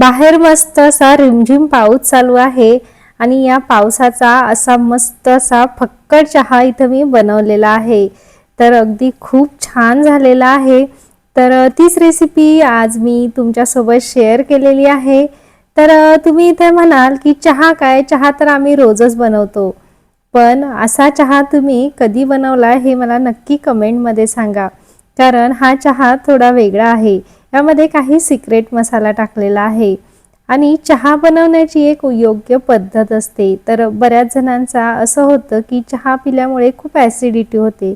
बाहेर मस्त असा रिमझिम पाऊस चालू आहे आणि या पावसाचा असा मस्त असा फक्कड चहा इथं मी बनवलेला आहे. तर अगदी खूप छान झालेला आहे. तर तीच रेसिपी आज मी तुमच्यासोबत शेअर केलेली आहे. तर तुम्ही इथे म्हणाल की चहा काय? चहा तर आम्ही रोजच बनवतो. पण असा चहा तुम्ही कधी बनवला हे मला नक्की कमेंटमध्ये सांगा. कारण हा चहा थोडा वेगळा आहे. यामध्ये काही सिक्रेट मसाला टाकलेला आहे. आणि चहा बनवण्याची एक योग्य पद्धत असते. तर बऱ्याच जणांचा असं होतं की चहा पिल्यामुळे खूप ॲसिडिटी होते.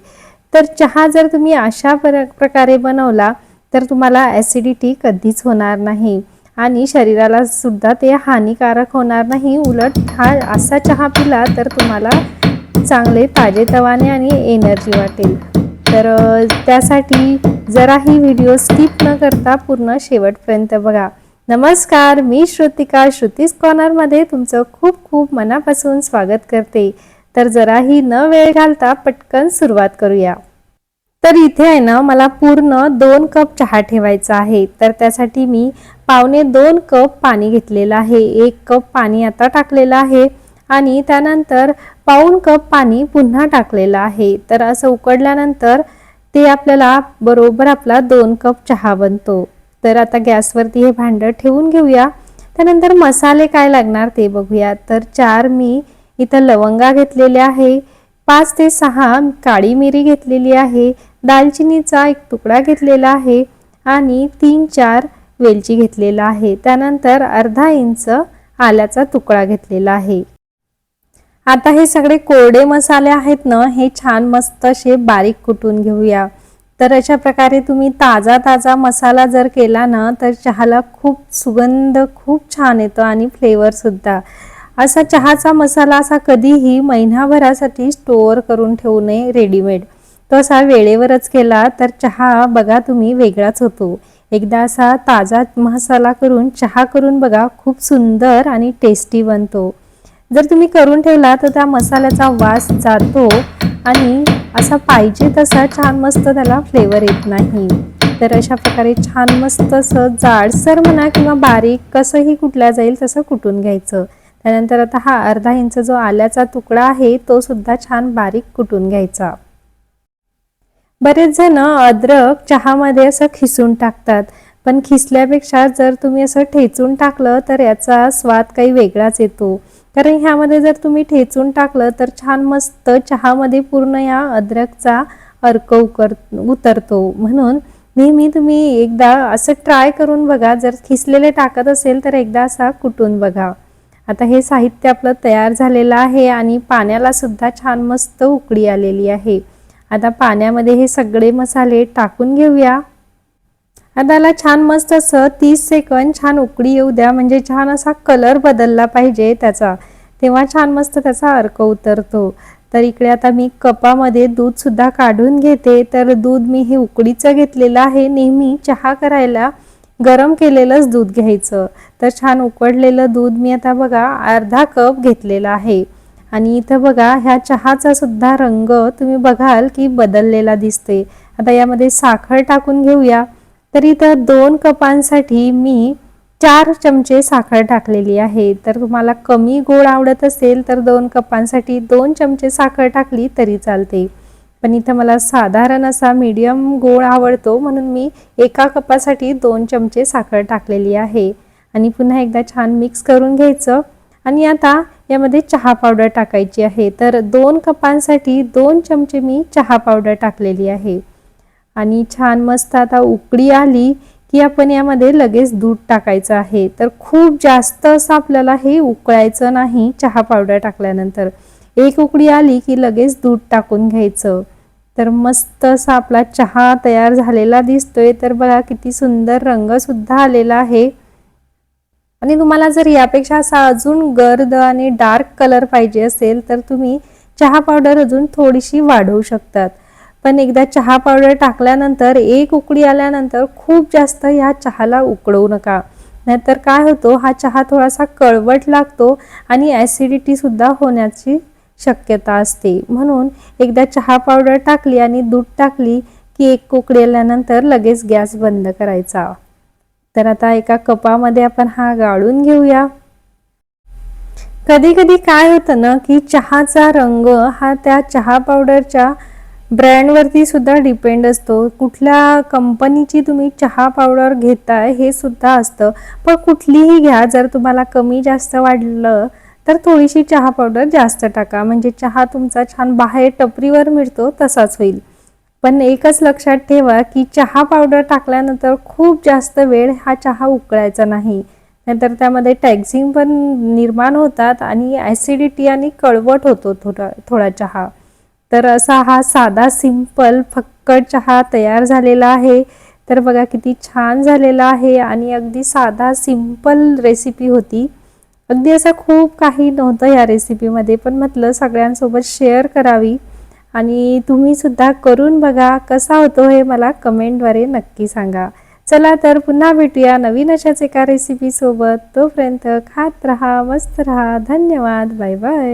तर चहा जर तुम्ही अशा प्र प्रकारे बनवला तर तुम्हाला ॲसिडिटी कधीच होणार नाही. आणि शरीराला सुद्धा ते हानिकारक होणार नाही. उलट हा असा चहा पिला तर तुम्हाला चांगले ताजेतवाने आणि एनर्जी वाटेल. तर त्यासाठी जराही व्हिडिओ स्किप न करता पूर्ण शेवटपर्यंत बघा. नमस्कार मी श्रुतिका श्रुतीस कॉर्नरमध्ये तुमचं खूप खूप मनापासून स्वागत करते. तर जराही न वेळ घालता पटकन सुरुवात करूया. तर इथे आहे ना मला पूर्ण दोन कप चहा ठेवायचा आहे. तर त्यासाठी मी पावणे दोन कप पाणी घेतलेलं आहे. एक कप पाणी आता टाकलेलं आहे. आणि त्यानंतर पाऊण कप पाणी पुन्हा टाकलेलं आहे. तर असं उकडल्यानंतर ते आपल्याला बरोबर आपला दोन कप चहा बनतो. तर आता गॅसवरती हे भांडं ठेवून घेऊया. त्यानंतर मसाले काय लागणार ते बघूया. तर चार मी इथं लवंगा घेतलेल्या आहे. पाच ते सहा काळी मिरी घेतलेली आहे. दालचिनीचा एक तुकडा घेतलेला आहे आणि तीन चार वेलची घेतलेला आहे. त्यानंतर अर्धा इंच आल्याचा तुकडा घेतलेला आहे. आता हे सगळे कोरडे मसाले आहेत ना हे छान मस्त असे बारीक कुटून घेऊया. तर अशा प्रकारे तुम्ही ताजा ताजा मसाला जर केला ना तर चहाला खूप सुगंध खूप छान येतो आणि फ्लेवरसुद्धा असा चहाचा मसाला असा कधीही महिनाभरासाठी स्टोअर करून ठेवू नये रेडीमेड तो असा वेळेवरच केला तर चहा बघा तुम्ही वेगळाच होतो. एकदा असा ताजा मसाला करून चहा करून बघा खूप सुंदर आणि टेस्टी बनतो. जर तुम्ही करून ठेवला तर त्या मसाल्याचा वास जातो आणि असा पाहिजे तसा छान मस्त त्याला फ्लेवर येत नाही. तर अशा प्रकारे छान मस्त असं जाडसर म्हणा किंवा बारीक कसंही कुठल्या जाईल तसं कुटून घ्यायचं. त्यानंतर आता हा अर्धा इंच जो आल्याचा तुकडा आहे तो सुद्धा छान बारीक कुटून घ्यायचा. बरेच जण अद्रक चहामध्ये असं खिसून टाकतात. पण खिसल्यापेक्षा जर तुम्ही असं ठेचून टाकलं तर याचा स्वाद काही वेगळाच येतो. कारण ह्यामध्ये जर तुम्ही ठेचून टाकलं तर छान मस्त चहामध्ये पूर्ण या अद्रकचा अर्क उकर उतरतो. म्हणून नेहमी तुम्ही एकदा असं ट्राय करून बघा. जर खिसलेले टाकत असेल तर एकदा असा कुटून बघा. आता हे साहित्य आपलं तयार झालेलं आहे आणि पाण्याला सुद्धा छान मस्त उकडी आलेली आहे. आता पाण्यामध्ये हे सगळे मसाले टाकून घेऊया. आता याला छान मस्त असं तीस सेकंद छान उकडी येऊ द्या. म्हणजे छान असा कलर बदलला पाहिजे त्याचा. तेव्हा छान मस्त त्याचा अर्क उतरतो. तर इकडे आता मी कपामध्ये दूधसुद्धा काढून घेते. तर दूध मी हे उकडीचं घेतलेलं आहे. नेहमी चहा करायला गरम केलेलंच दूध घ्यायचं. तर छान उकडलेलं दूध मी आता बघा अर्धा कप घेतलेला आहे. आणि इथं बघा ह्या चहाचा सुद्धा रंग तुम्ही बघाल की बदललेला दिसते आता यामध्ये साखर टाकून घेऊया. तर इथं दोन कपांसाठी मी चार चमचे साखर टाकलेली आहे. तर तुम्हाला कमी गोड आवडत असेल तर दोन कपांसाठी दोन चमचे साखर टाकली तरी चालते. पण इथं मला साधारण असा मीडियम गोड आवडतो म्हणून मी एका कपासाठी दोन चमचे साखर टाकलेली आहे. आणि पुन्हा एकदा छान मिक्स करून घ्यायचं. आणि आता यामध्ये चहा पावडर टाकायची आहे. तर दोन कपांसाठी दोन चमचे मी चहा पावडर टाकलेली आहे. आणि छान मस्त आता उकळी आली की आपण यामध्ये लगेच दूध टाकायचं आहे. तर खूप जास्त असं आपल्याला हे उकळायचं नाही चहा पावडर टाकल्यानंतर. एक उकळी आली की लगेच दूध टाकून घ्यायचं. तर मस्त असा आपला चहा तयार झालेला दिसतोय. तर बघा किती सुंदर रंगसुद्धा आलेला आहे. आणि तुम्हाला जर यापेक्षा असा अजून गर्द आणि डार्क कलर पाहिजे असेल तर तुम्ही चहा पावडर अजून थोडीशी वाढवू शकतात. पण एकदा चहा पावडर टाकल्यानंतर एक उकळी आल्यानंतर खूप जास्त ह्या चहाला उकळवू नका. नाहीतर काय होतो हा चहा थोडासा कळवट लागतो आणि ॲसिडिटीसुद्धा होण्याची शक्यता असते. म्हणून एकदा चहा पावडर टाकली आणि दूध टाकली की एक कोकडी आल्यानंतर लगेच गॅस बंद करायचा. तर आता एका कपामध्ये आपण हा गाळून घेऊया. कधी कधी काय होतं ना की चहाचा रंग हा त्या चहा पावडरच्या ब्रँडवरती सुद्धा डिपेंड असतो. कुठल्या कंपनीची तुम्ही चहा पावडर घेताय हे सुद्धा असतं. पण कुठलीही घ्या जर तुम्हाला कमी जास्त वाढलं तर थोडीशी चहा पावडर जास्त टाका. म्हणजे चहा तुमचा छान बाहेर टपरीवर मिळतो तसाच होईल. पण एकच लक्षात ठेवा की चहा पावडर टाकल्यानंतर खूप जास्त वेळ हा चहा उकळायचा नाही. नंतर त्यामध्ये टॅक्झिंग पण निर्माण होतात आणि ॲसिडिटी आणि कळवट होतो थोडा थोडा चहा. तर असा हा साधा सिंपल फक्कट चहा तयार झालेला आहे. तर बघा किती छान झालेला आहे आणि अगदी साधा सिंपल रेसिपी होती. अगदी असं खूप काही नव्हतं या रेसिपीमध्ये पण म्हटलं सगळ्यांसोबत शेअर करावी. आणि तुम्ही सुद्धा करून बघा कसा होतो हे मला कमेंटद्वारे नक्की सांगा. चला तर पुन्हा भेटूया नवीन अशाच एका रेसिपीसोबत तोपर्यंत खात रहा मस्त रहा. धन्यवाद. Bye bye